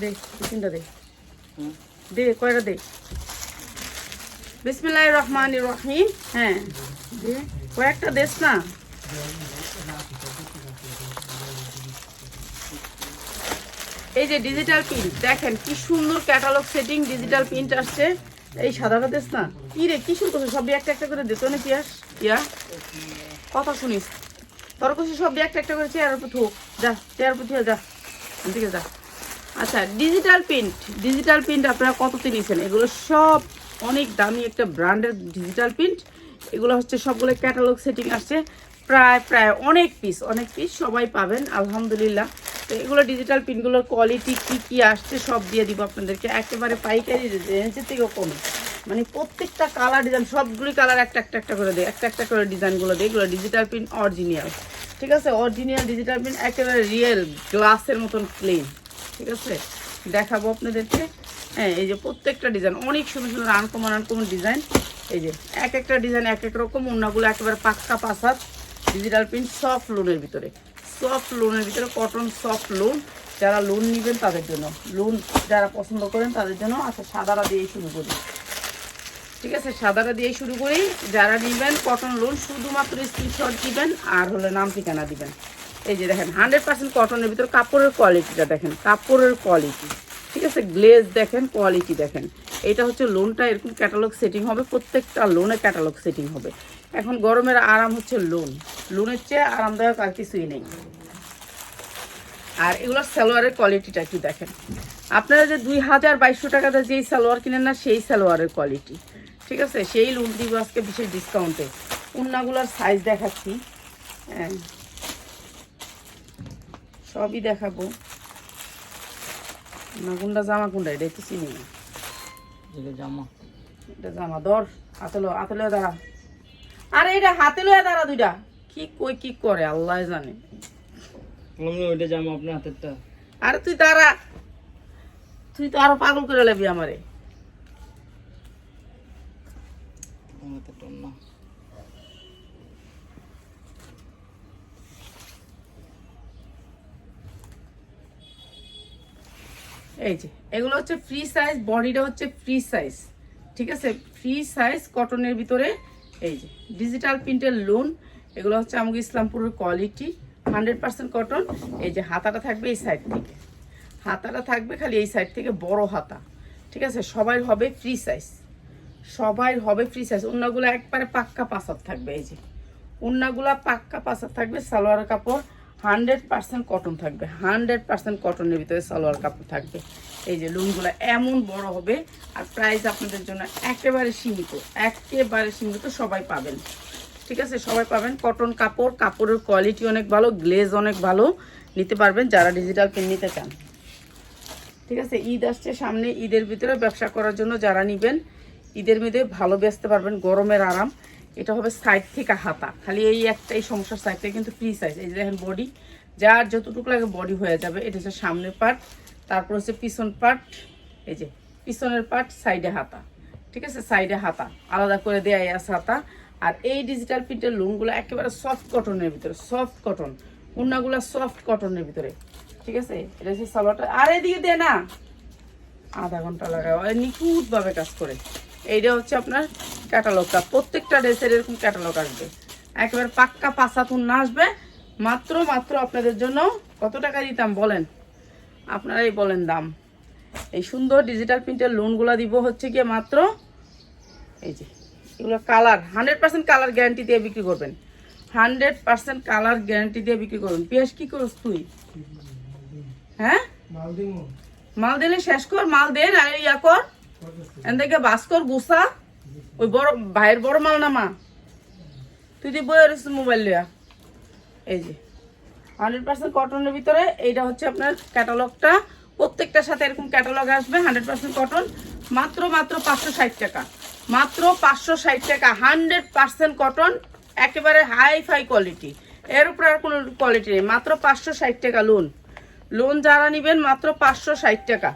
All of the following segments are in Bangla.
দে তিনটা দে। দে, কয়টা দে? বিসমিল্লাহ রহমান রহিম। হ্যাঁ। দে। কয়েকটা দেশ না? এই যে ডিজিটাল প্রিন্ট দেখেন কি সুন্দর ক্যাটালগ সেটিং ডিজিটাল প্রিন্ট আসছে। এই সাদাটা দেশ না? কি রে, কি শুরু করছিস? সবই একটা একটা করে দিত না পিয়াস ইয়া, কথা শুনিস। তোর কাছে সবই একটা একটা করে চেয়ারের উপর থুক। যা, চেয়ারের উপর যা। এদিকে যা। আচ্ছা ডিজিটাল প্রিন্ট ডিজিটাল প্রিন্ট আপনারা কততে নিয়েছেন এগুলো সব অনেক দামি একটা ব্র্যান্ডের ডিজিটাল প্রিন্ট এগুলো হচ্ছে সবগুলো ক্যাটালগ সেটিং আসছে। প্রায় প্রায় অনেক পিস অনেক পিস সবাই পাবেন, আলহামদুলিল্লাহ। তো এগুলো ডিজিটাল প্রিন্টগুলোর কোয়ালিটি কি কি আসছে, সব দিয়ে দিব আপনাদেরকে। একেবারে পাইকারি রেঞ্জের থেকেও কমে। মানে প্রত্যেকটা কালার ডিজাইন সবগুলি কালার একটা একটা একটা করে দেয়, একটা একটা করে ডিজাইনগুলো দেয়। এগুলো ডিজিটাল প্রিন্ট অরিজিনাল ঠিক আছে? অরিজিনাল ডিজিটাল প্রিন্ট একেবারে রিয়েল গ্লাসের মতন ক্লিন ঠিক আছে? দেখাবো আপনাদেরকে। হ্যাঁ এই যে প্রত্যেকটা ডিজাইন, অনেক সুন্দর সুন্দর আনকমন আনকমন ডিজাইন। এই যে এক একটা ডিজাইন, এক এক রকম অন্যগুলো একেবারে পাক্কা পাসাদ ডিজিটাল প্রিন্ট সফট লোনের ভিতরে। সফট লোনের ভিতরে কটন সফট লোন যারা লোন নেবেন তাদের জন্য। লোন যারা পছন্দ করেন তাদের জন্য আচ্ছা সাদারা দিয়ে শুরু করি। ঠিক আছে, সাদাটা দিয়ে শুরু করি। যারা নেবেন কটন লোন শুধুমাত্র স্ক্রিনশট দিবেন আর হলো নাম ঠিকানা দিবেন। এই যে দেখেন হান্ড্রেড পার্সেন্ট কটনের ভিতর কাপড়ের কোয়ালিটিটা দেখেন, কাপড়ের কোয়ালিটি ঠিক আছে গ্লেজ দেখেন কোয়ালিটি দেখেন। এটা হচ্ছে লোনটা এরকম ক্যাটালগ সেটিং হবে, প্রত্যেকটা লোনে ক্যাটালগ সেটিং হবে। এখন গরমের আরাম হচ্ছে লোন লোনের চেয়ে আরামদায়ক আর কিছুই নেই। আর এগুলোর সালোয়ারের কোয়ালিটিটা একটু দেখেন। আপনারা যে দুই হাজার বাইশশো টাকাতে যেই সালোয়ার কিনেন না, সেই সালোয়ারের কোয়ালিটি ঠিক আছে, সেই লোন দিব আজকে বিশেষ ডিসকাউন্টে উন্নাগুলোর সাইজ দেখাচ্ছি। হ্যাঁ। সবই দেখাবো। না কোনটা জামা কোনটা? এটা একটু চিনি। জামা। এটা জামা ধর হাতে লো হাতে লয়ে দাঁড়া। আরে এটা হাতে লয়ে দাঁড়া দুইটা। কি কই কি করে? আল্লাহ জানে। আমি ওইটা জামা আপনার হাতেরটা। আরে তুই দাঁড়া। তুই তো আরও পাগল করে আমারে। এই যে, এগুলো হচ্ছে ফ্রি সাইজ বডিটা হচ্ছে ফ্রি সাইজ ঠিক আছে? ফ্রি সাইজ কটনের ভিতরে, এই যে ডিজিটাল প্রিন্টের লোন এগুলো হচ্ছে আমাকে ইসলামপুরের কোয়ালিটি হান্ড্রেড পার্সেন্ট কটন এই যে হাতাটা থাকবে এই সাইড থেকে। হাতাটা থাকবে খালি এই সাইড থেকে বড় হাতা, ঠিক আছে? সবাই হবে ফ্রি সাইজ সবাই হবে ফ্রি সাইজ অন্যগুলো একবারে পাক্কা পাসার থাকবে, এই যে। অন্যগুলা পাক্কা পাসার থাকবে সালোয়ার কাপড় হান্ড্রেড পার্সেন্ট কটন থাকবে, হান্ড্রেড পার্সেন্ট কটনের ভিতরে সালোয়ার কাপড় থাকবে। এই যে লুনগুলো এমন বড় হবে, আর প্রাইস আপনাদের জন্য একেবারে সীমিত একেবারে সীমিত সবাই পাবেন। ঠিক আছে, সবাই পাবেন। কটন কাপড়, কাপড়ের কোয়ালিটি অনেক ভালো গ্লেজ অনেক ভালো, নিতে পারবেন যারা ডিজিটাল পেন নিতে চান। ঠিক আছে, ঈদ আসছে সামনে, ঈদের ভিতরে ব্যবসা করার জন্য যারা নিবেন, ঈদের মধ্যে ভালো বেচতে পারবেন, গরমের আরাম। এটা হবে সাইড থেকে হাতা। খালি এই একটাই সমস্যার সাইড থেকে কিন্তু ফ্রি সাইজ এই যে দেখেন বডি যার যতটুকু লাগে বডি হয়ে যাবে। এটা হচ্ছে সামনের পার্ট তারপর হচ্ছে পিছন পার্ট এই যে, পিছনের পার্ট সাইডে হাতা। ঠিক আছে? সাইডে হাতা। আলাদা করে দেয়া আছে হাতা। আর এই ডিজিটাল প্রিন্টের লুমগুলো একেবারে সফট কটনের ভিতরে সফট কটন উন্নাগুলো সফট কটনের ভিতরে। ঠিক আছে? এটা হচ্ছে সালোয়ারটা। আর এদিকে দে না। আধা ঘণ্টা লাগে নিখুঁত ভাবে কাজ করে। এইটা হচ্ছে আপনার ক্যাটালগটা প্রত্যেকটা ড্রেসের এরকম ক্যাটালগ আসবে। একেবারে পাক্কা পাঁচাতুন না আসবে। মাত্র মাত্র আপনাদের জন্য কত টাকা দিতাম বলেন? আপনারাই বলেন দাম। এই সুন্দর ডিজিটাল প্রিন্টের লোনগুলো দিব হচ্ছে গিয়ে মাত্র এই যে এগুলো colour hundred percent colour guarantee দিয়ে বিক্রি করবেন। হান্ড্রেড পার্সেন্ট কালার গ্যারান্টি দিয়ে বিক্রি করবেন। পেঁয়াজ কি করস তুই? হ্যাঁ? মাল দিলে শেষ কর মাল দে আর ইয়া কর। এন থেকে বাস কর গুসা ওই বড় ভাইয়ের বড় মাল না মা তুই তুই বই মোবাইল লিয়া এই যে। হান্ড্রেড পার্সেন্ট কটনের ভিতরে এইটা হচ্ছে আপনার ক্যাটালগটা প্রত্যেকটার সাথে এরকম ক্যাটালগ আসবে হান্ড্রেড পার্সেন্ট কটন মাত্র মাত্র পাঁচশো ষাট টাকা। মাত্র পাঁচশো ষাট টাকা। হান্ড্রেড পার্সেন্ট কটন একেবারে হাই ফাই কোয়ালিটি এর উপরে আর কোনো কোয়ালিটি নেই। মাত্র পাঁচশো ষাট টাকা লোন লোন যারা নেবেন মাত্র পাঁচশো ষাট টাকা।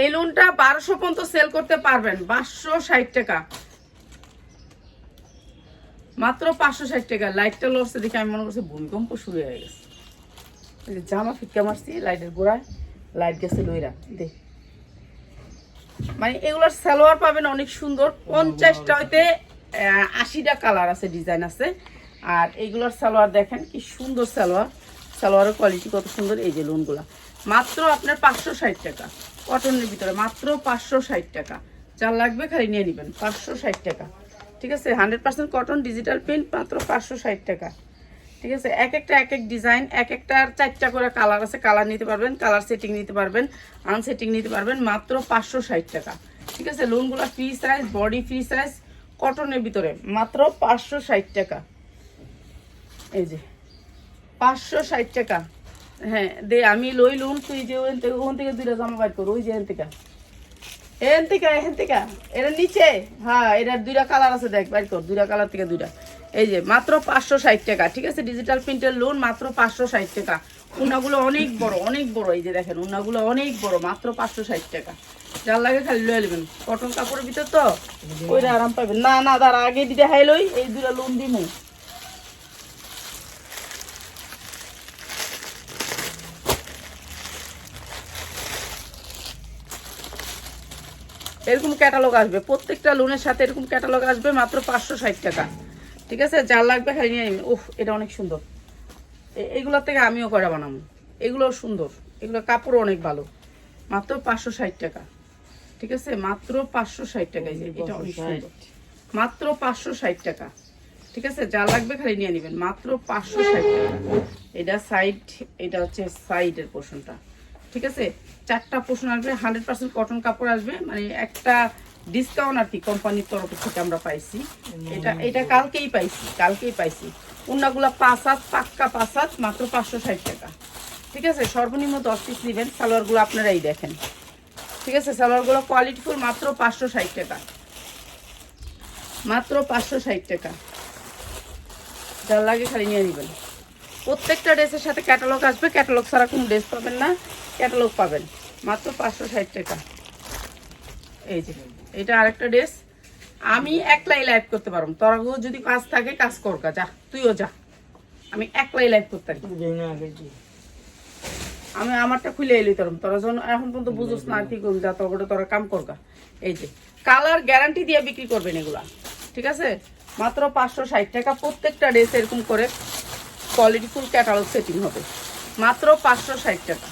এই লোনটা বারোশো পর্যন্ত সেল করতে পারবেন, পাঁচশো ষাট টাকা। মাত্র পাঁচশো ষাট টাকা। লাইটটা লড়ছে দেখে আমি মনে করছি ভূমিকম্প শুরু হয়ে গেছে। জামা ফিটকা মারছি লাইটের গোড়ায় লাইট গেছে লইরা, দে। মানে এগুলোর সালোয়ার পাবেন অনেক সুন্দর। পঞ্চাশটা হইতে আশিটা কালার আছে ডিজাইন আছে। আর এইগুলোর সালোয়ার দেখেন কি সুন্দর সালোয়ার। সালোয়ারের কোয়ালিটি কত সুন্দর, এই যে লোনগুলা মাত্র আপনার পাঁচশো ষাট টাকা। কটনের ভিতরে, মাত্র পাঁচশো ষাট টাকা। যার লাগবে খালি নিয়ে নেবেন, পাঁচশো ষাট টাকা। ঠিক আছে? Hundred percent cotton, digital print, মাত্র পাঁচশো ষাট টাকা। ঠিক আছে? এক একটা, এক এক ডিজাইন, এক একটার চারটা করে কালার আছে, কালার নিতে পারবেন, কালার সেটিং নিতে পারবেন, আনসেটিং নিতে পারবেন, মাত্র পাঁচশো ষাট টাকা। ঠিক আছে? লোনগুলো free size, body free size, কটনের ভিতরে, মাত্র পাঁচশো ষাট টাকা। এই যে, পাঁচশো ষাট টাকা। হ্যাঁ দে আমি লই লুন তুই যে ওখান থেকে ওখান থেকে দুইটা জামা বাইর কর ওই যে এখান থেকে এখান থেকে এখান থেকে এটা নিচে। হ্যাঁ এটার দুইটা কালার আছে দেখ বাইর কর দুইটা কালার থেকে দুইটা। এই যে মাত্র পাঁচশো ষাট টাকা ঠিক আছে? ডিজিটাল প্রিন্টের লোন মাত্র পাঁচশো ষাট টাকা। উন্নাগুলো অনেক বড় অনেক বড় এই যে দেখেন উন্নাগুলো অনেক বড় মাত্র পাঁচশো ষাট টাকা। যার লাগে খালি লয়ে নেবেন। কটন কাপড়ের ভিতর তো ওইটা আরাম পাবেন। না না তার আগে দিতে হাই লই এই দুটা লোন দিমু। এরকম ক্যাটালগ আসবে। প্রত্যেকটা লোনের সাথে এরকম ক্যাটালগ আসবে মাত্র পাঁচশো ষাট টাকা। ঠিক আছে? যার লাগবে খালি নিয়ে নিবেন উফ এটা অনেক সুন্দর। এগুলোর থেকে আমিও করা বানাবো? এগুলো সুন্দর। এগুলো কাপড় অনেক ভালো। মাত্র পাঁচশো ষাট টাকা। ঠিক আছে? মাত্র পাঁচশো ষাট টাকা এটা অনেক সুন্দর। মাত্র পাঁচশো ষাট টাকা। ঠিক আছে? যা লাগবে খালি নিয়ে নেবেন। মাত্র পাঁচশো ষাট টাকা। এটা সাইড এটা হচ্ছে সাইডের পোর্শনটা ঠিক আছে? চারটা পোর্শন আসবে হান্ড্রেড পার্সেন্ট কটন কাপড় আসবে মানে একটা ডিসকাউন্ট আর কি কোম্পানির তরফ থেকে আমরা পাইছি। এটা এটা কালকেই পাইছি কালকেই পাইছি। উন্নাগুলা পাঁচ হাত, পাক্কা পাঁচ হাত, মাত্র পাঁচশো ষাট টাকা। ঠিক আছে? সর্বনিম্ন দশ পিস নেবেন, সালোয়ারগুলো আপনারাই দেখেন। ঠিক আছে? সালোয়ারগুলো কোয়ালিটিফুল মাত্র পাঁচশো ষাট টাকা। মাত্র পাঁচশো ষাট টাকা। যার লাগে খালি নিয়ে নেবেন। প্রত্যেকটা ড্রেসের সাথে ক্যাটালগ আসবে ক্যাটালগ ছাড়া কোনো ড্রেস পাবেন না। ক্যাটালগ পাবেন। মাত্র পাঁচশো ষাট টাকা। এই যে এটা আরেকটা ড্রেস। আমি একলাই লাইভ করতে পারব তোরাও যদি কাজ থাকে কাজ কর করগা যা তুইও যা। আমি একলাই লাইভ করতে পারি। কি আমি আমারটা খুলে এলি তোর তোরা যখন এখন পর্যন্ত বুঝোস না কি করবি যা তোর তোরা কাম কর করগা এই যে কালার গ্যারান্টি দিয়ে বিক্রি করবেন এগুলা। ঠিক আছে? মাত্র পাঁচশো ষাট টাকা প্রত্যেকটা ড্রেস এরকম করে কোয়ালিটি ফুল ক্যাটালগ সেটিং হবে। মাত্র পাঁচশো ষাট টাকা।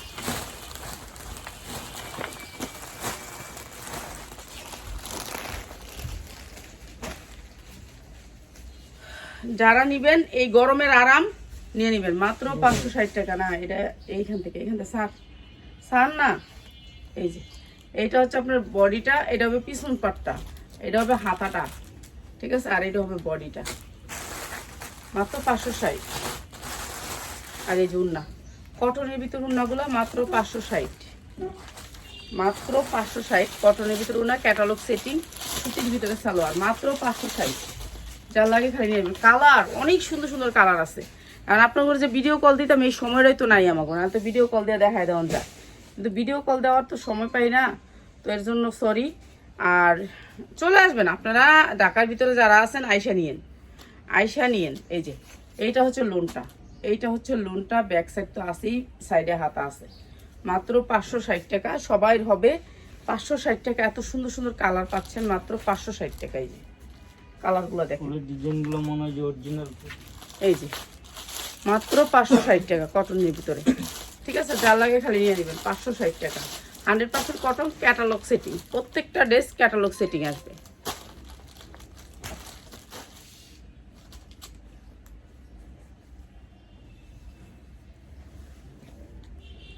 যারা নিবেন, এই গরমের আরাম নিয়ে নিবেন। মাত্র পাঁচশো ষাট টাকা। না, এটা এইখান থেকে এইখান থেকে। সার সার না, এই যে, এইটা হচ্ছে আপনার বডিটা, এটা হবে পিছন পাটটা, এটা হবে হাতাটা, ঠিক আছে? আর এটা হবে বডিটা। মাত্র পাঁচশো ষাট। আর এই যে উন্না, কটনের ভিতর উন্নাগুলো মাত্র পাঁচশো ষাট। মাত্র পাঁচশো ষাট কটনের ভিতরে উন্না, ক্যাটালগ সেটিং, সুতির ভিতরে সালোয়ার, মাত্র পাঁচশো ষাট। যার লাগে খালি নিয়ে নেবেন। কালার অনেক সুন্দর সুন্দর কালার আছে। আর আপনার যে ভিডিও কল দিতাম, এই সময়টাই তো নাই আমাকে না তো ভিডিও কল দিয়ে দেখায় দেওয়ান যায়। কিন্তু ভিডিও কল দেওয়ার তো সময় পাই না, তো এর জন্য সরি আর চলে আসবেন, আপনারা ঢাকার ভিতরে যারা আছেন আয়সা নিয়েন। আয়সা নিয়েন, এই যে, এইটা হচ্ছে লোনটা এইটা হচ্ছে লোনটা ব্যাক সাইড তো আছেই সাইডে হাতা আছে। মাত্র পাঁচশো ষাট টাকা, সবাই হবে পাঁচশো ষাট টাকা। এত সুন্দর সুন্দর কালার পাচ্ছেন, মাত্র পাঁচশো ষাট টাকাই যে কালারগুলো দেখেন। ডিজাইনগুলো মনে হয় যে অরিজিনাল এই যে মাত্র পাঁচশো ষাট টাকা কটনের ভিতরে। ঠিক আছে যার লাগে খালি নিয়ে নেবেন পাঁচশো ষাট টাকা। Hundred percent cotton catalogue setting প্রত্যেকটা ড্রেস ক্যাটালগ সেটিং আসবে।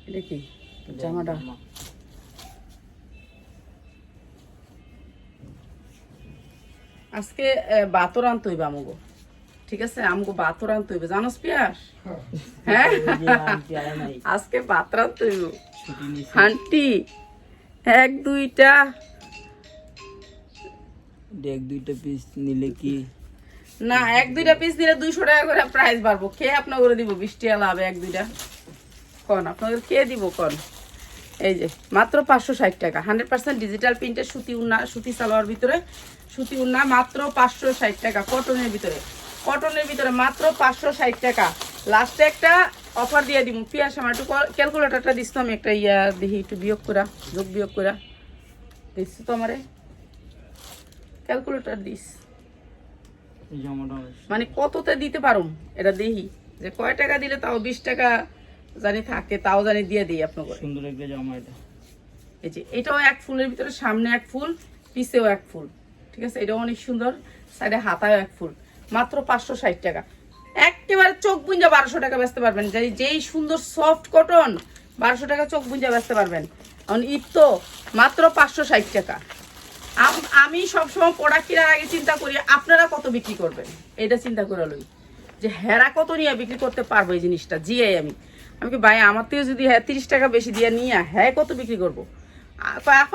এটা কি? জামাটা। আজকে বাতর আনতে হইবে আমগো। ঠিক আছে? আমগো বাতর আনতে হইবে। জানোস পিয়াস? হ্যাঁ? আজকে বাতর আনতে হইব। হান্টি এক দুইটা। এক দুইটা পিস নিলে কি? না এক দুইটা পিস দিলে দুইশো টাকা করে প্রাইস বাড়বো। কে আপনার করে দিব? বৃষ্টি লাভ এক দুইটা? কন আপনাদের কে দিব কন? এই যে মাত্র পাঁচশো ষাট টাকা। হান্ড্রেড পার্সেন্ট ডিজিটাল প্রিন্টের সুতি উন্না সুতি সালোয়ার ভিতরে সুতি উন্না মাত্র পাঁচশো ষাট টাকা কটনের ভিতরে। কটনের ভিতরে মাত্র পাঁচশো ষাট টাকা। লাস্টে একটা অফার দিয়ে দিব পিয়াস আমার একটু ক্যালকুলেটারটা দিস তো আমি একটা ইয়া দেখি একটু বিয়োগ করা যোগ বিয়োগ করা। দিস তো আমারে। ক্যালকুলেটার দিস। মানে কততে দিতে পারুম? এটা দেখি যে কয় টাকা দিলে তাও বিশ টাকা জানি থাকে তাও জানি দিয়ে দিই আপনাকে। সুন্দর একটা জামা এটা। এই যে এটাও এক ফুলের ভিতরে সামনে এক ফুল পিছেও এক ফুল। ঠিক আছে? এটাও অনেক সুন্দর। সাইডে হাতায় এক ফুল। মাত্র পাঁচশো ষাট টাকা। একেবারে চোখ বুঞ্জা বারোশো টাকা বেচতে পারবেন। যেই সুন্দর সফট কটন বারোশো টাকা চোখ বুঞ্জা বেচতে পারবেন। এখন ঈদ তো মাত্র পাঁচশো ষাট টাকা। আমি সবসময় প্রোডাক্ট কেনার আগে চিন্তা করি, আপনারা কত বিক্রি করবেন? এটা চিন্তা করে লই। যে হেরা কত নিয়ে বিক্রি করতে পারব এই জিনিসটা? জিয়াই আমি। আমি কি, ভাই, আমার থেকে যদি হ্যাঁ তিরিশ টাকা বেশি দিয়ে নিয়ে হ্যাঁ কত বিক্রি করব?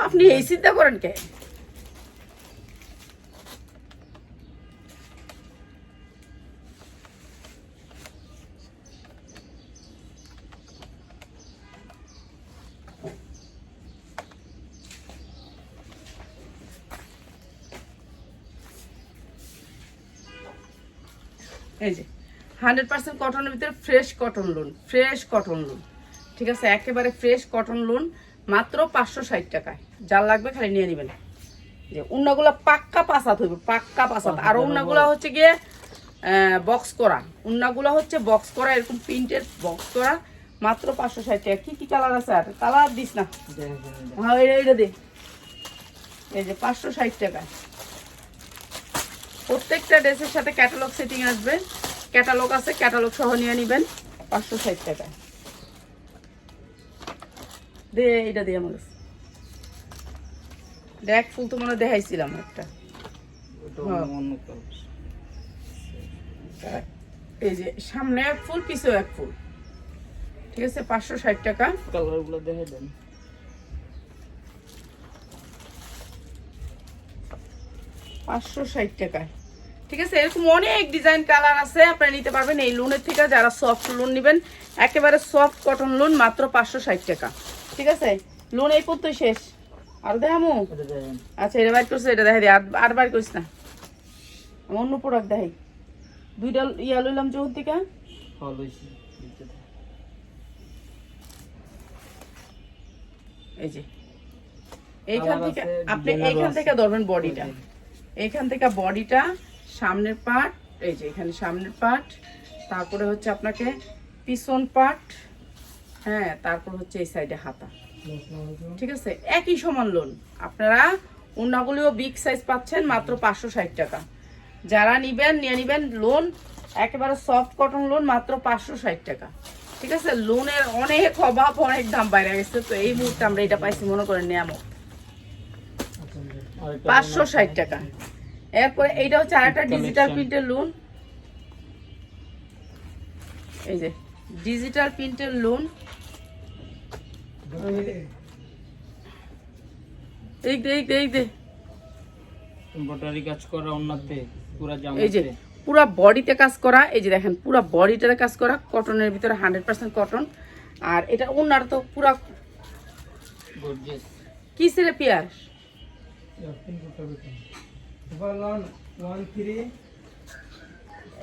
আপনি এই চিন্তা করেন কে? এই যে হান্ড্রেড পার্সেন্ট কটনের ভিতরে fresh cotton lawn fresh cotton lawn ঠিক আছে? একেবারে ফ্রেশ কটন লোন মাত্র পাঁচশো ষাট টাকায়। যার লাগবে খালি নিয়ে নেবেন। যে উন্নাগুলো পাক্কা পাসাত হইবে পাক্কা পাসাত আর উন্নাগুলো হচ্ছে গিয়ে বক্স করা। উন্নাগুলো হচ্ছে বক্স করা এরকম প্রিন্টের বক্স করা মাত্র পাঁচশো ষাট টাকা। কি কি কালার আছে? আর কালার দিস না। হ্যাঁ এটা এটা দে। এই যে পাঁচশো ষাট টাকা প্রত্যেকটা ড্রেসের সাথে ক্যাটালগ সেটিং আসবে। ক্যাটালগ আছে ক্যাটালগ সহ নিয়ে নেবেন। পাঁচশো ষাট টাকা। দে এটা দে আমার। দেখ ফুল তো মনে দেখাইছিলাম একটা। হ্যাঁ। এই যে সামনে এক ফুল পিছেও এক ফুল। ঠিক আছে পাঁচশো ষাট টাকা। কালারগুলো দেখে দেন। পাঁচশো ষাট টাকায় ঠিক আছে? এরকম অনেক ডিজাইন কালার আছে আপনারা নিতে পারবেন এই লোনের থেকে। যারা সফট লোন নেবেন একেবারে সফট কটন লোন মাত্র পাঁচশো ষাট টাকা। ঠিক আছে? লোন এই পর্যন্তই শেষ। আর দেখামো আচ্ছা এটা বাইর করছে এটা দেখাই দিই আর বাইর করিস না। আমি অন্য প্রোডাক্ট দেখাই। দুইটা ইয়া লইলাম যৌন থেকে। থাক। এই যে। এইখান থেকে আপনি এইখান থেকে ধরবেন বডিটা এইখান থেকে বডিটা সামনের পার্ট এই যে এখানে সামনের পার্ট তারপরে হচ্ছে আপনাকে পিছন পার্ট হ্যাঁ তারপর হচ্ছে এই সাইডে হাতা। ঠিক আছে? একই সমান লোন আপনারা উন্নাগুলিও বিগ সাইজ পাচ্ছেন মাত্র পাঁচশো ষাট টাকা। যারা নিবেন নিয়ে নিবেন লোন একেবারে সফট কটন লোন মাত্র পাঁচশো ষাট টাকা। ঠিক আছে? লোনের অনেক অভাব অনেক দাম বাইরে গেছে তো এই মুহূর্তে আমরা এটা পাইছি মনে করেন নিয়ামক আরেকটা পাঁচশো ষাট টাকা। এরপরে এইটা হচ্ছে আরেকটা ডিজিটাল প্রিন্টের লোন এই যে ডিজিটাল প্রিন্টের লোন এই দে এই দে এই দে এমব্রয়ডারি কাজ করা অন্যতে পুরো এই যে পুরো বডিতে কাজ করা এই যে দেখেন পুরো বডিটাতে কাজ করা কটনের ভিতরে হান্ড্রেড পার্সেন্ট কটন আর এটা ওনার তো পুরা গর্জিয়াস কি পিয়াস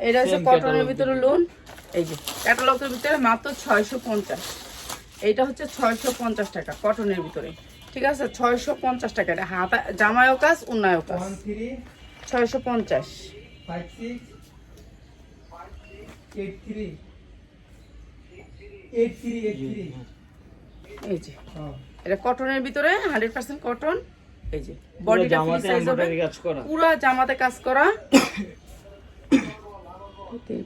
এটা হচ্ছে কটনের ভিতরে লোন এই যে ক্যাটালগের ভিতরে মাত্র ছয়শো পঞ্চাশ। এইটা হচ্ছে ছয়শো পঞ্চাশ টাকা কটনের ভিতরে। ঠিক আছে? ছয়শো পঞ্চাশ টাকা। এটা হাতা জামায়ও কাজ উন্নয়ও কাজ। ছয়শো পঞ্চাশ। এই যে। এটা কটনের ভিতরে হান্ড্রেড পার্সেন্ট কটন এই যে বডিটা ফ্রি সাইজ হবে। কাজ করা। পুরো জামাতে কাজ করা। তিন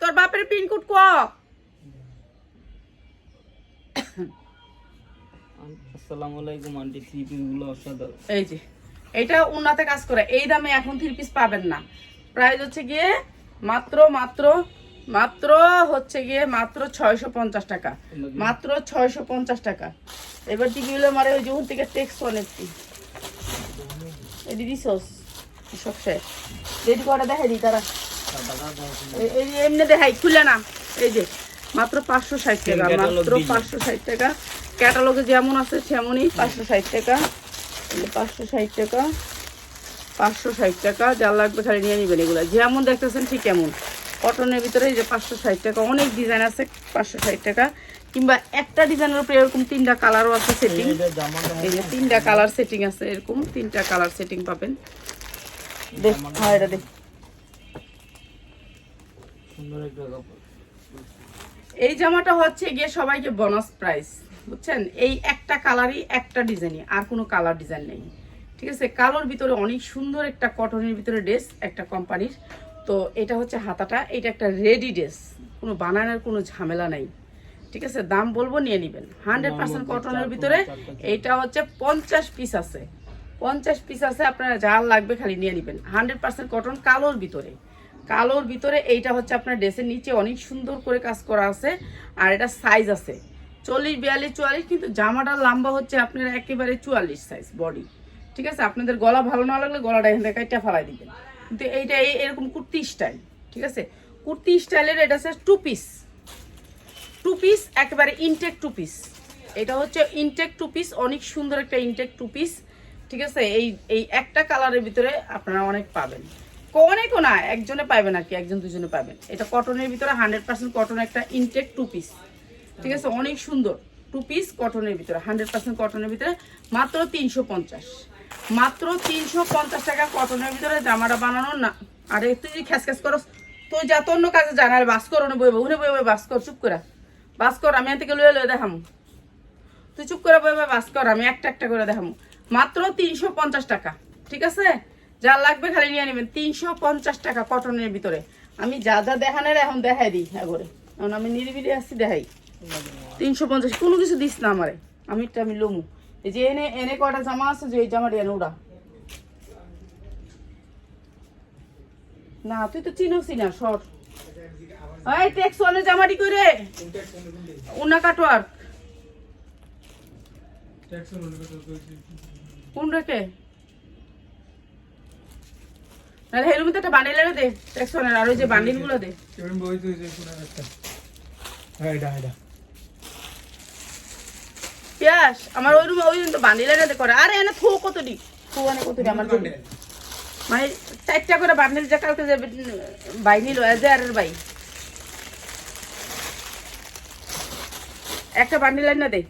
তোর বাপের পিনকোড ক। আসসালামু আলাইকুম আন্টি থ্রি পিসগুলো অসাধারণ। এই যে এটা উন্নাতে কাজ করে। এই দামে এখন থ্রি পিস পাবেন না। প্রাইস হচ্ছে গিয়ে মাত্র মাত্র মাত্র হচ্ছে গিয়ে মাত্র ছয়শো পঞ্চাশ টাকা। মাত্র ছয়শো পঞ্চাশ টাকা। এবার টিভিগুলো মারে ওই যখন থেকে টেক্স অনেকটি এটি দিছস সব শেষ রেডি করে দেখাই দিই তারা। এই এমনি দেখাই খুলে না। এই যে মাত্র পাঁচশো ষাট টাকা মাত্র পাঁচশো ষাট টাকা। ক্যাটালগে যেমন আছে তেমনই পাঁচশো ষাট টাকা। পাঁচশো ষাট টাকা পাঁচশো ষাট টাকা যা লাগবে খালি নিয়ে নেবেন এগুলো। যেমন দেখতেছেন ঠিক এমন কটনের ভিতরে এই যে পাঁচশো ষাট টাকা অনেক ডিজাইন আছে পাঁচশো ষাট টাকা। কিংবা একটা ডিজাইনের উপরে এরকম তিনটা কালারও আছে সেটিং এই যে তিনটা কালার সেটিং আছে এরকম তিনটা কালার সেটিং পাবেন। দেখ হ্যাঁ এটা দেখ। এই জামাটা হচ্ছে গিয়ে সবাইকে বোনাস প্রাইস বুঝছেন? এই একটা কালারই একটা ডিজাইনই আর কোনো কালার ডিজাইন নেই। ঠিক আছে? কালোর ভিতরে অনেক সুন্দর একটা কটনের ভিতরে ড্রেস একটা কোম্পানির তো এটা হচ্ছে হাতাটা এটা একটা রেডি ড্রেস কোনো বানানোর কোনো ঝামেলা নাই। ঠিক আছে দাম বলব নিয়ে নেবেন। হান্ড্রেড পার্সেন্ট কটনের ভিতরে এইটা হচ্ছে পঞ্চাশ পিস আছে। পঞ্চাশ পিস আছে আপনারা যা লাগবে খালি নিয়ে নেবেন। হান্ড্রেড পার্সেন্ট কটন কালোর ভিতরে। কালোর ভিতরে এইটা হচ্ছে আপনার ড্রেসের নিচে অনেক সুন্দর করে কাজ করা আছে আর এটা সাইজ আছে। চল্লিশ বিয়াল্লিশ চুয়াল্লিশ কিন্তু জামাটার লম্বা হচ্ছে আপনার একেবারে চুয়াল্লিশ সাইজ বডি ঠিক আছে আপনাদের গলা ভালো না লাগলে গলাটা এখান থেকে ফেলাই দিবেন। এইটা এই- এরকম কুর্তি স্টাইল, ঠিক আছে? কুর্তি স্টাইলের এটা হচ্ছে টু পিস টু পিস একেবারে ইনটেক টু পিস এটা হচ্ছে ইনটেক টু পিস অনেক সুন্দর একটা ইনটেক টু পিস ঠিক আছে? এই এই একটা কালারের ভিতরে আপনারা অনেক পাবেন। অনেকও না, একজনে পাবেন আর কি, একজন দুজনে পাবেন এটা কটনের ভিতরে হান্ড্রেড পার্সেন্ট কটন একটা ইনটেক টু পিস ঠিক আছে? অনেক সুন্দর। টু পিস কটনের ভিতরে হান্ড্রেড পার্সেন্ট কটনের ভিতরে, মাত্র তিনশো পঞ্চাশ। মাত্র তিনশো পঞ্চাশ টাকা কটনের ভিতরে জামাটা বানানো না। আরে, তুই যদি খ্যাস খ্যাস করস, তুই যা অন্য কাজে জানার বাস কর ওনে বইবে উনে বইবে বাস কর, চুপ করে বাস কর, আমি থেকে লয়ে লয়ে দেখাম। তুই চুপ করে বইবে বাস কর, আমি একটা একটা করে দেখাম। মাত্র তিনশো পঞ্চাশ টাকা, ঠিক আছে? যা লাগবে খালি নিয়ে নেবেন, তিনশো পঞ্চাশ টাকা কটনের ভিতরে। আমি যা যা দেখানের এখন দেখাই দিই একবারে এখন আমি নিরিবিলি আসছি দেখাই। তিনশো পঞ্চাশ, কোনো কিছু দিস না আমারে। আমি একটা আমি লমু। এই যে এনে এনে কয়টা জামা আছে, যে না, তুই তো চিনোসি না, সর। এই, টেক্স ওয়ানে জামাটি কইরে উনা কাটোয়ার কোন রেখে? তো একটা বান্ডিল এনে দে, টেক্স ওয়ানের, আর ওই যে বান্ডিলগুলো দে। পিয়াস আমার ওই রুমে ওই দিন তো বান্ডিল এনে করে। আরে, এনে থো কত থো এনে কত দি আমার জন্য? মানে চারটা করে বান্ডিল যে কালকে যে বাই নিল যে আর বাই একটা বান্ডিল এনে দে।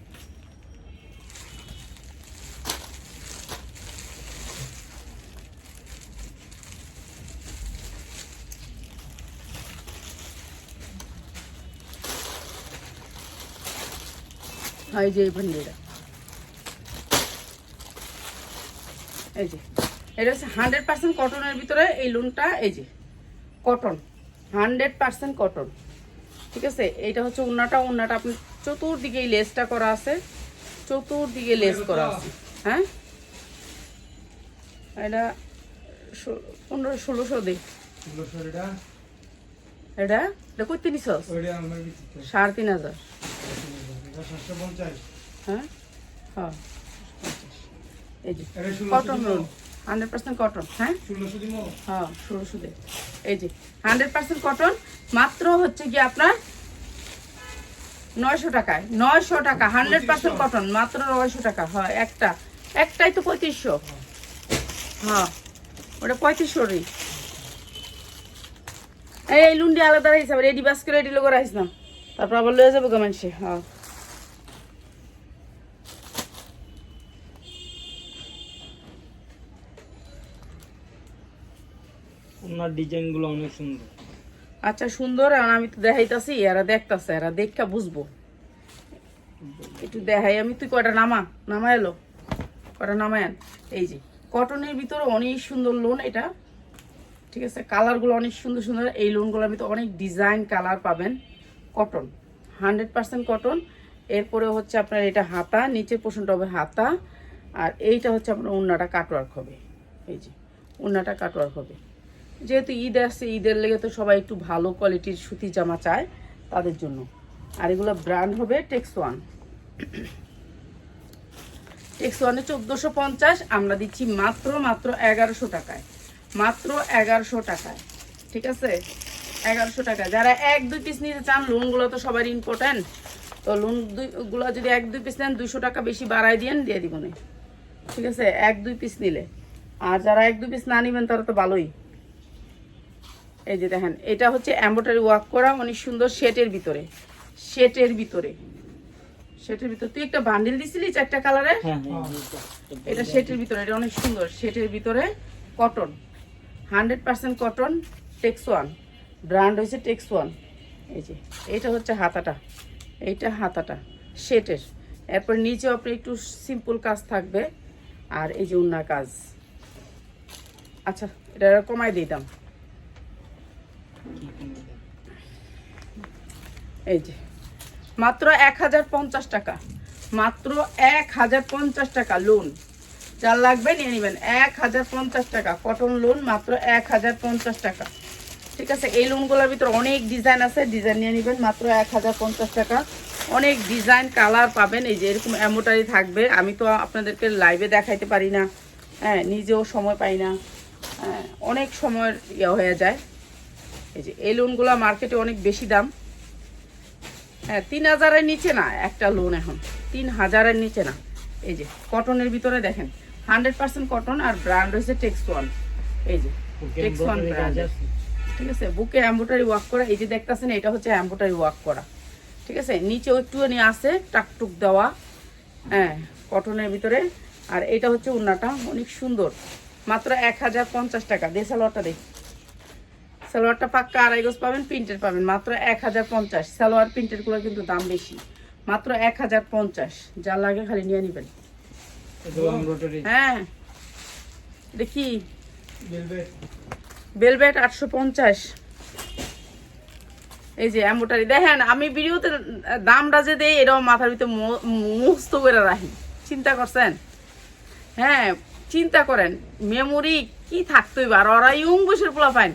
এই যে এই বান্ডিলটা এই যে। এটা হচ্ছে হান্ড্রেড পার্সেন্ট কটনের ভিতরে এই লোনটা এই যে কটন। Hundred percent cotton. ঠিক আছে? এইটা হচ্ছে উন্নাটা উন্নাটা আপনি চতুর্দিকে এই লেসটা করা আছে। চতুর্দিকে লেস করা আছে। হ্যাঁ? এটা পনেরো ষোলোশো দিই এটা। এটা? করতে নিছ সাড়ে তিন হাজার। হ্যাঁ? হ্যাঁ। এই যে cotton lawn hundred percent cotton হ্যাঁ? হ্যাঁ ষোলোশো দে। এই যে হান্ড্রেড পার্সেন্ট কটন মাত্র হচ্ছে কি আপনার নয়শো টাকায় নয়শো টাকা হান্ড্রেড পার্সেন্ট কটন মাত্র নয়শো টাকা হয় একটা একটাই তো পঁয়ত্রিশশো। হ্যাঁ ওটা পঁয়ত্রিশশোরই। এই লুন্ডি আলাদা রাখিস আবার রেডি বাস করে রেডি লোক রাখিস না। তারপর আবার লয়ে যাব গমেন্সে হ্যাঁ। ওনার ডিজাইনগুলো অনেক সুন্দর। আচ্ছা সুন্দর, আর আমি তো দেখাইতাছি, এরা দেখতাছে, এরা দেখা বুঝব। একটু দেখাই, আমি তুই কয়টা নামা? নামা এলো? কয়টা নামায়ান এই যে কটনের ভিতরে অনেক সুন্দর লোন এটা। ঠিক আছে কালারগুলো অনেক সুন্দর সুন্দর। এই লোনগুলোর ভিতরে অনেক ডিজাইন কালার পাবেন কটন হান্ড্রেড পার্সেন্ট কটন এরপরে হচ্ছে আপনার এটা হাতা, নিচের পোষণটা হবে হাতা। আর এইটা হচ্ছে আপনার উন্নাটা কাটওয়ার্ক হবে। এই যে উন্নাটা কাটওয়ার্ক হবে। যেহেতু ঈদ আসছে ঈদের লেগে তো সবাই একটু ভালো কোয়ালিটির সুতি জামা চায় তাদের জন্য। আর এগুলো ব্র্যান্ড হবে টেক্স ওয়ান টেক্স ওয়ানে চোদ্দোশো পঞ্চাশ, আমরা দিচ্ছি মাত্র মাত্র এগারোশো টাকায়। মাত্র এগারোশো টাকায়। ঠিক আছে? এগারোশো টাকা যারা এক, দুই পিস নিতে চান লোনগুলো তো সবার ইম্পর্টেন্ট তো লোন দুইগুলো যদি এক, দুই পিস নেন দুশো টাকা বেশি বাড়াই দিয়েন, দিয়ে দিব ঠিক আছে? এক, দুই পিস নিলে। আর যারা এক, দুই পিস না নেবেন, তারা তো ভালোই। এই যে দেখেন এটা হচ্ছে এম্বোটারি ওয়ার্ক করা অনেক সুন্দর শেটের ভিতরে শেটের ভিতরে। শেটের ভিতরে তুই একটা বান্ডিল দিছিলি চারটা কালারের হ্যাঁ হ্যাঁ এটা শেটের ভিতরে এটা অনেক সুন্দর শেটের ভিতরে cotton hundred percent cotton Tex One brand হয়েছে টেক্স ওয়ান এই যে এটা হচ্ছে হাতাটা এইটা হাতাটা শেটের। এরপর নিচে আপনি একটু সিম্পল কাজ থাকবে আর এই যে উন্না কাজ। আচ্ছা এটা কমাই দিই দাম এই যে, মাত্র এক হাজার পঞ্চাশ টাকা, মাত্র এক হাজার পঞ্চাশ টাকা লোন যার লাগবে নিয়ে নেবেন। এক হাজার পঞ্চাশ টাকা কটন লোন মাত্র এক হাজার পঞ্চাশ টাকা। ঠিক আছে, এই লোনগুলোর ভিতরে অনেক ডিজাইন আছে। ডিজাইন নিয়ে নেবেন, মাত্র এক হাজার পঞ্চাশ টাকা। অনেক ডিজাইন কালার পাবেন। এই যে, এরকম অ্যামোটারি থাকবে। আমি তো আপনাদেরকে লাইভে দেখাইতে পারি না। হ্যাঁ নিজেও সময় পাই না। হ্যাঁ অনেক সময়ের ইয়ে হয়ে যায়। এই যে এই লোনগুলো মার্কেটে অনেক বেশি দাম। হ্যাঁ তিন হাজারের নিচে না একটা লোন এখন। তিন হাজারের নিচে না। এই যে কটনের ভিতরে দেখেন হান্ড্রেড পার্সেন্ট কটন আর ব্র্যান্ড হয়েছে টেক্স ওয়ান এই যে টেক্স ওয়ান ব্র্যান্ড ঠিক আছে বুকে এম্বোটারি ওয়ার্ক করা। এই যে দেখতেছেন এটা হচ্ছে এম্বোটারি ওয়ার্ক করা। ঠিক আছে নিচেও একটুখানি আছে টাকটুক দেওয়া। হ্যাঁ কটনের ভিতরে। আর এটা হচ্ছে উন্নাটা অনেক সুন্দর। মাত্র এক হাজার পঞ্চাশ টাকা। দিয়ে সালোয়ারটা দেখি। সালোয়ারটা পাক্কা আড়াই গোজ পাবেন প্রিন্টের পাবেন। মাত্র এক হাজার পঞ্চাশ। সালোয়ার প্রিন্টেরগুলো কিন্তু দাম বেশি। মাত্র এক হাজার পঞ্চাশ। যা লাগে খালি নিয়ে নেবেন। হ্যাঁ। দেখি বেলভেট আটশো পঞ্চাশ। এই যে অ্যাম্বোটারি দেখেন আমি ভিডিওতে দামটা যে দেই এটাও মাথার ভিতরে ম- মুখস্থ করে রাখি। চিন্তা করছেন? হ্যাঁ চিন্তা করেন। মেমোরি কি থাকতো এবার ওরা ইয়ং বয়সের পোলা পাইন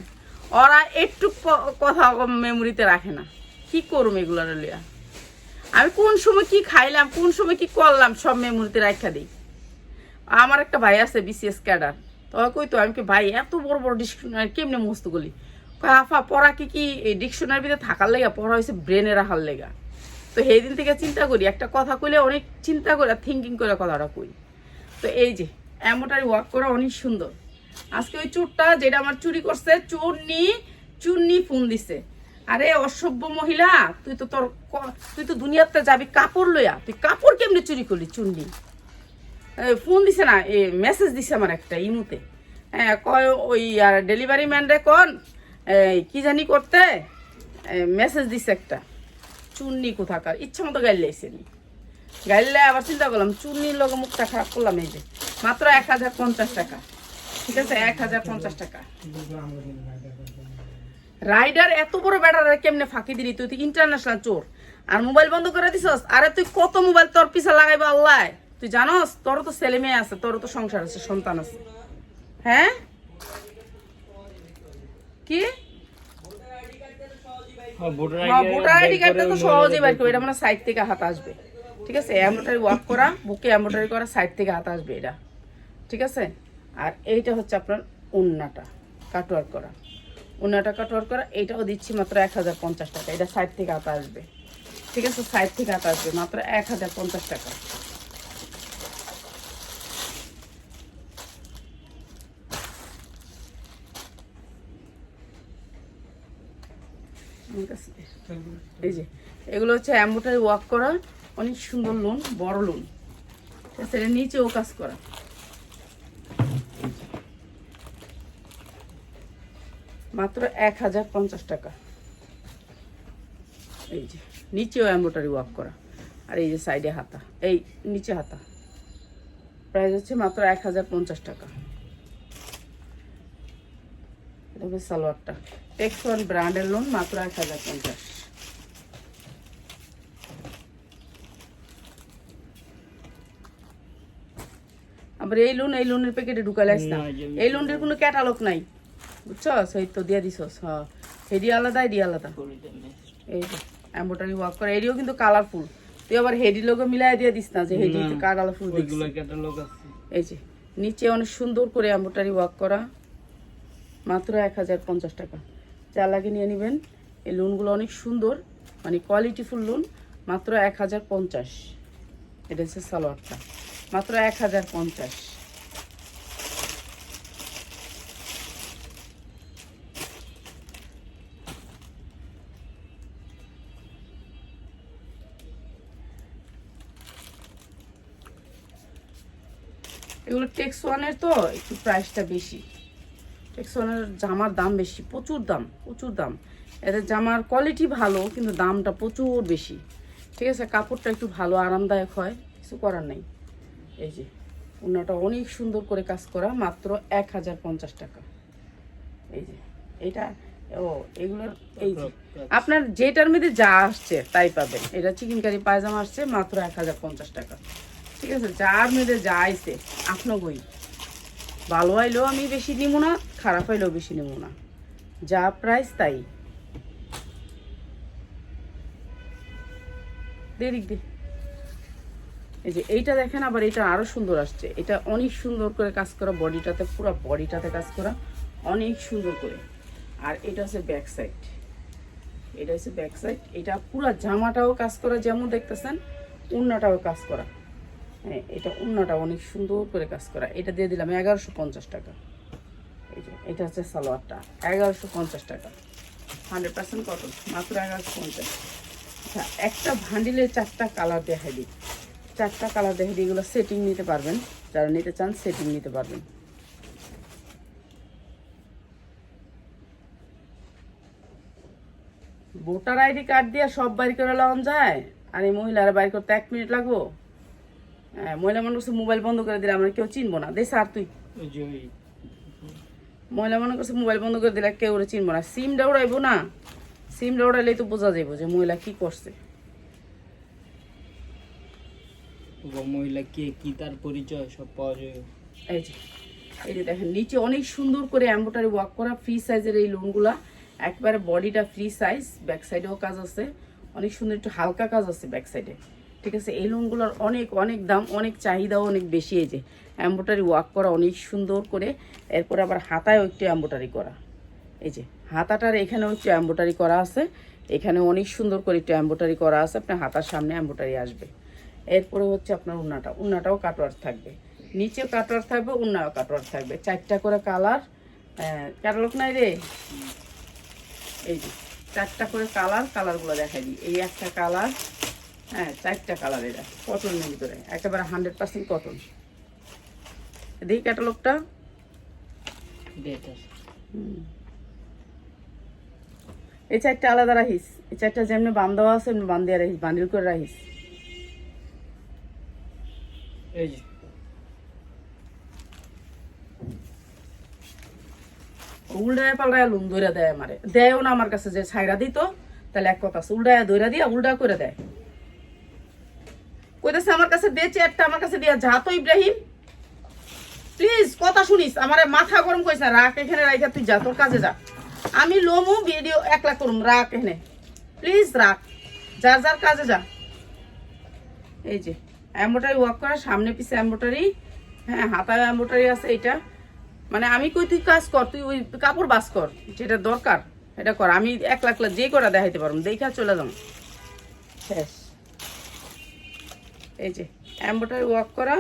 ওরা একটু কথা মেমোরিতে রাখে না। কি করুম এগুলার লিয়া আমি কোন সময় কি খাইলাম, কোন সময় কি করলাম, সব মেমোরিতে রাখা দিই। আমার একটা ভাই আছে বিসিএস ক্যাডার তো কই তো আমি কি ভাই, এত বড় বড় ডিকশনারি কেমনে মস্ত গলি আফা, পড়া কি কি এই ডিকশনারির ভিতরে থাকার লেগা? পড়া হয়েছে ব্রেনে রাখার লেগা। তো সেই দিন থেকে চিন্তা করি, একটা কথা কইলে অনেক চিন্তা করে থিঙ্কিং করে কথাটা কই। তো এই যে, এমনটাই ওয়ার্ক করা অনেক সুন্দর। আজকে ওই চোরটা যেটা আমার চুরি করছে, চুন্নি চুন্নি ফোন দিছে। আরে, অসভ্য মহিলা, তুই তো তোর তুই তো দুনিয়াতে যাবি কাপড় লইয়া। তুই কাপড় কেমনি চুরি করলি, চুন্নি? ফোন দিছে না, এ মেসেজ দিছে আমার একটা ইমুতে। হ্যাঁ কয়, ওই, আর ডেলিভারি ম্যানরে কন কি জানি করতে মেসেজ দিছে একটা। চুন্নি কোথাকার? ইচ্ছা মতো গাইলে আইসেনি গাইলে আবার চিন্তা করলাম, চুন্নির লগে মুখটা খারাপ করলাম এই যে। মাত্র এক হাজার পঞ্চাশ টাকা। ঠিক আছে এক হাজার পঞ্চাশ টাকা। রাইডার এত বড় ব্যাটার কেমনে ফাঁকি দিলি? তুই ইন্টারন্যাশনাল চোর। আর মোবাইল বন্ধ করে দিছস? আরে তুই কত মোবাইল তোর পিছা লাগাইবা আল্লাহ? তুই জানস তোর তো ছেলে মেয়ে আছে তোর তো সংসার আছে সন্তান আছে। হ্যাঁ? কি? হ্যাঁ, ভোটার আইডি কার্ডটা তো সহজেই বাইর করবে এটা মানে সাইড থেকে হাত আসবে। ঠিক আছে এমব্রয়ডারি ওয়ার্ক করা বুকে এমব্রয়ডারি করা সাইড থেকে হাত আসবে এটা। ঠিক আছে? আর এইটা হচ্ছে আপনার উন্নাটা কাটওয়ার্ক করা। উন্নাটা কাটওয়ার্ক করা, এইটাও দিচ্ছি মাত্র এক হাজার পঞ্চাশ টাকা। এটা সাইড থেকে হাত আসবে। ঠিক আছে, সাইড থেকে হাত আসবে মাত্র এক হাজার পঞ্চাশ টাকা। এই যে, এগুলো হচ্ছে অ্যাম্বোটারি ওয়াক করা, অনেক সুন্দর লোন বড় লোন এর নিচেও কাজ করা। মাত্র এক হাজার পঞ্চাশ টাকা। এই যে নিচেও অ্যাম্বোটারি ওয়ার্ক করা। আর এই যে সাইডে হাতা এই নিচে হাতা। প্রাইস হচ্ছে মাত্র এক হাজার পঞ্চাশ টাকা। এটা সালোয়ারটা। টেক্স ওয়ান ব্র্যান্ডের লোন মাত্র এক হাজার পঞ্চাশ। আবার এই লোন এই লোনের প্যাকেটে ঢুকালে না, এই লোনের কোনো ক্যাটালগ নাই। বুঝছ? সেই তো দিয়ে দিছস হ্যাঁ হেডি আলাদা এডি আলাদা। এই যে এম্বোটারি ওয়ার্ক করে এডিও কিন্তু কালারফুল তুই আবার হেডি লোগো মিলাই দিয়ে দিস না যে হেডি কালারফুল এই যে নিচে অনেক সুন্দর করে এম্বোটারি ওয়ার্ক করা। মাত্র এক হাজার পঞ্চাশ টাকা। যা লাগে নিয়ে নেবেন। এই লোনগুলো অনেক সুন্দর মানে কোয়ালিটিফুল লোন মাত্র এক হাজার পঞ্চাশ। এটা হচ্ছে সালোয়ারটা। মাত্র এক হাজার পঞ্চাশ। এগুলো টেক্স ওয়ানের তো একটু প্রাইসটা বেশি। টেক্স ওয়ানের জামার দাম বেশি, প্রচুর দাম প্রচুর দাম। এদের জামার কোয়ালিটি ভালো, কিন্তু দামটা প্রচুর বেশি। ঠিক আছে, কাপড়টা একটু ভালো, আরামদায়ক হয়, কিছু করার নেই। এই যে ওনাটা অনেক সুন্দর করে কাজ করা, মাত্র এক হাজার পঞ্চাশ টাকা। এই যে, এটা, ও, এগুলোর, এই যে, আপনার যেটার মধ্যে যা আসছে তাই পাবেন। এটা চিকেন কারি পায়জামা আসছে, মাত্র এক হাজার পঞ্চাশ টাকা। ঠিক আছে, যার মধ্যে যা আইছে আপনার ভালো আইলেও আমি বেশি নিব না, খারাপ আইলেও বেশি নিব না। যা প্রাইস তাই। এই যে এইটা দেখেন, আবার এটা আরও সুন্দর আসছে। এটা অনেক সুন্দর করে কাজ করা বডিটাতে, পুরো বডিটাতে কাজ করা, অনেক সুন্দর করে। আর এটা হচ্ছে ব্যাক সাইড এটা হচ্ছে ব্যাক সাইড এটা পুরো জামাটাও কাজ করা, যেমন দেখতেছেন, উন্নাটাও কাজ করা। হ্যাঁ এটা উন্নাটা অনেক সুন্দর করে কাজ করা। এটা দিয়ে দিলাম এগারোশো পঞ্চাশ টাকা। এই যে, এটা হচ্ছে সালোয়ারটা, এগারোশো পঞ্চাশ টাকা। হান্ড্রেড পার্সেন্ট কটন, মাত্র এগারোশো পঞ্চাশ। আচ্ছা একটা ভান্ডিলে চারটা কালার দেখাই দিই। চারটা কালার দেখাই দিই, এগুলো সেটিং নিতে পারবেন। যারা নিতে চান সেটিং নিতে পারবেন। ভোটার আইডি কার্ড দিয়ে সব বাইর করে লাগান যায়? আর এই মহিলারা বাইর করতে এক মিনিট লাগবো? মহিলা মানুষ মোবাইল বন্ধ করে দিলে আমরা কেউ চিনবো না। দেশ আর তুই। মহিলা মনে করছে মোবাইল বন্ধ করে দিলে কেউ চিনবো না। সিমটা উড়াইবো না। সিমটা উড়াইলেই তো বোঝা যাইবো যে মহিলা কি করছে। মহিলা কে কি তার পরিচয় সব পাওয়া যায় এই যে এই যে দেখেন নিচে অনেক সুন্দর করে এম্বোটারি ওয়ার্ক করা ফ্রি সাইজের এই লোনগুলা একবারে বডিটা ফ্রি সাইজ ব্যাক সাইডেও কাজ আছে। অনেক সুন্দর একটু হালকা কাজ আছে ব্যাক সাইডে ঠিক আছে, এই লোনগুলোর অনেক অনেক দাম, অনেক চাহিদাও অনেক বেশি এই যে এম্বোটারি ওয়ার্ক করা অনেক সুন্দর করে, এরপর আবার হাতায়ও একটু এম্বোটারি করা। এই যে, হাতাটার এখানেও একটু এম্বোটারি করা আছে এখানে অনেক সুন্দর করে একটু এম্বোটারি করা আছে, আপনার হাতার সামনে এম্বোটারি আসবে। এরপরে হচ্ছে আপনার উন্নাটা, উন্নাটাও কাটওয়ার থাকবে। নিচে কাটওয়ার থাকবে উন্নাও কাটওয়ার থাকবে। চারটা করে কালার ক্যাটালগ নাই রে? এই যে, চারটা করে কালার কালারগুলো দেখাই দিই। এই একটা কালার হ্যাঁ চারটা কালার এটা কটনের ভিতরে একেবারে হান্ড্রেড পার্সেন্ট কটন দেখি ক্যাটালগটা বেটার এই চারটা আলাদা রাখিস এই চারটা যেমনি বান দেওয়া আছে এমনি বান দিয়ে রাখিস বান্ডিল করে রাখিস। এই যে। উল্টায় পাল্টায় লুম ধরে দেয় আমারে। দেয়ও না আমার কাছে যে ছাইরা দিত তাহলে এক কথা উল্টায় ধরে দিয়া উল্টা করে দেয়। কইতেছে, আমার কাছে দে চেয়ারটা, আমার কাছে দিয়া যা তো ইব্রাহিম। প্লিজ কথা শুনিস, আমার মাথা গরম কইস না রাখ এখানে রাখা তুই যা, তোর কাজে যা। আমি লোমু ভিডিও একলা করুম রাখ এখানে। প্লিজ রাখ যার যার কাজে যা। এই যে এম্বোটারি ওয়ার্ক করা, সামনে পিছে এম্বোটারি হ্যাঁ হাতায় এম্বোটারি আছে এটা মানে আমি কই, তুই কাজ কর, তুই ওই কাপড় বাস কর, যেটা দরকার এটা কর, আমি এক লাখ লাখ যে করা দেখাইতে পারব দেখা চলে যাম। শেষ। এই যে এম্বোটারি ওয়ার্ক করা।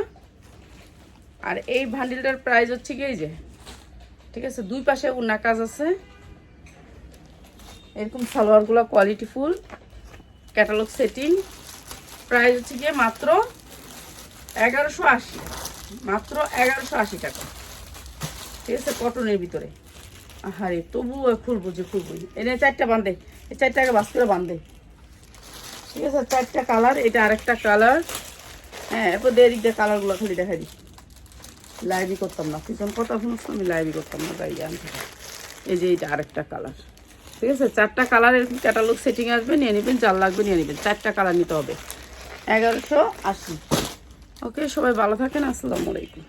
আর এই ভান্ডিলটার প্রাইস হচ্ছে কি এই যে, ঠিক আছে, দুই পাশে উন্না কাজ আছে। এরকম সালোয়ারগুলো quality full catalogue setting price হচ্ছে গিয়ে মাত্র এগারোশো আশি, মাত্র এগারোশো আশি টাকা। ঠিক আছে কটনের ভিতরে। আহারে, তবুও খুলবো যে খুলবো। এনে চারটা বান্ধে এই চারটাকে বাস করে বান্ধে ঠিক আছে, চারটা কালার এটা আরেকটা কালার হ্যাঁ এরপর দিয়ে কালারগুলো খালি দেখা দিই লাইভই করতাম না। পিছন কথা শুনিস আমি লাইভই করতাম না, তাই জানতে এই যে এইটা আরেকটা কালার ঠিক আছে? চারটা কালারের ক্যাটালগ সেটিং আসবে, নিয়ে নেবেন, যার লাগবে নিয়ে নেবেন। চারটা কালার নিতে হবে। এগারোশো আশি। ওকে সবাই ভালো থাকেন, আসসালামু আলাইকুম।